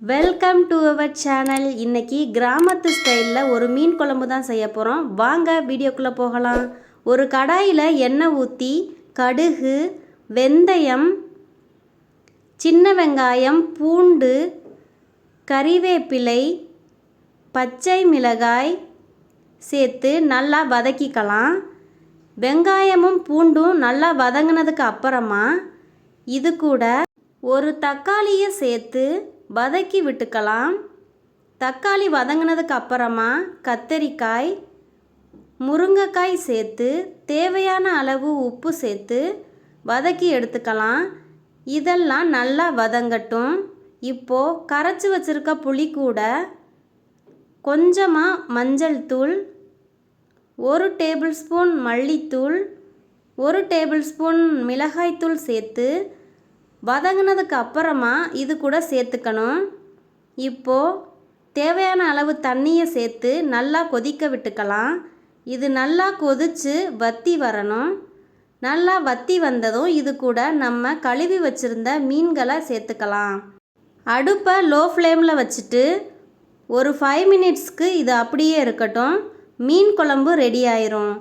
Welcome to our channel இன்னைக்கு கிராமத்து ஸ்டைலில் ஒரு மீன் குழம்பு தான் செய்ய போகிறோம் வாங்க வீடியோக்குள்ளே போகலாம். ஒரு கடாயில் எண்ணெய் ஊற்றி கடுகு வெந்தயம் சின்ன வெங்காயம் பூண்டு கறிவேப்பிலை பச்சை மிளகாய் சேர்த்து நல்லா வதக்கிக்கலாம். வெங்காயமும் பூண்டும் நல்லா வதங்கினதுக்கு அப்புறமா இது கூட ஒரு தக்காளியை சேர்த்து வதக்கி விட்டுக்கலாம். தக்காளி வதங்கினதுக்கு அப்புறமா கத்தரிக்காய் முருங்கைக்காய் சேர்த்து தேவையான அளவு உப்பு சேர்த்து வதக்கி எடுத்துக்கலாம். இதெல்லாம் நல்லா வதங்கட்டும். இப்போது கரைச்சி வச்சுருக்க புளி கூட கொஞ்சமாக மஞ்சள் தூள் ஒரு டேபிள் ஸ்பூன் மல்லித்தூள் ஒரு டேபிள் ஸ்பூன் மிளகாய்த்தூள் சேர்த்து வதங்கினதுக்கு அப்புறமா இது கூட சேர்த்துக்கணும். இப்போது தேவையான அளவு தண்ணியை சேர்த்து நல்லா கொதிக்க விட்டுக்கலாம். இது நல்லா கொதித்து வத்தி வரணும். நல்லா வத்தி வந்ததும் இது கூட நம்ம கழுவி வச்சுருந்த மீன்களை சேர்த்துக்கலாம். அடுப்பை லோ ஃப்ளேமில் வச்சுட்டு ஒரு ஃபைவ் மினிட்ஸ்க்கு இது அப்படியே இருக்கட்டும். மீன் குழம்பு ரெடி ஆயிரும்.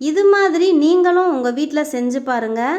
இது மாதிரி நீங்களும் உங்கள் வீட்டில் செஞ்சு பாருங்கள்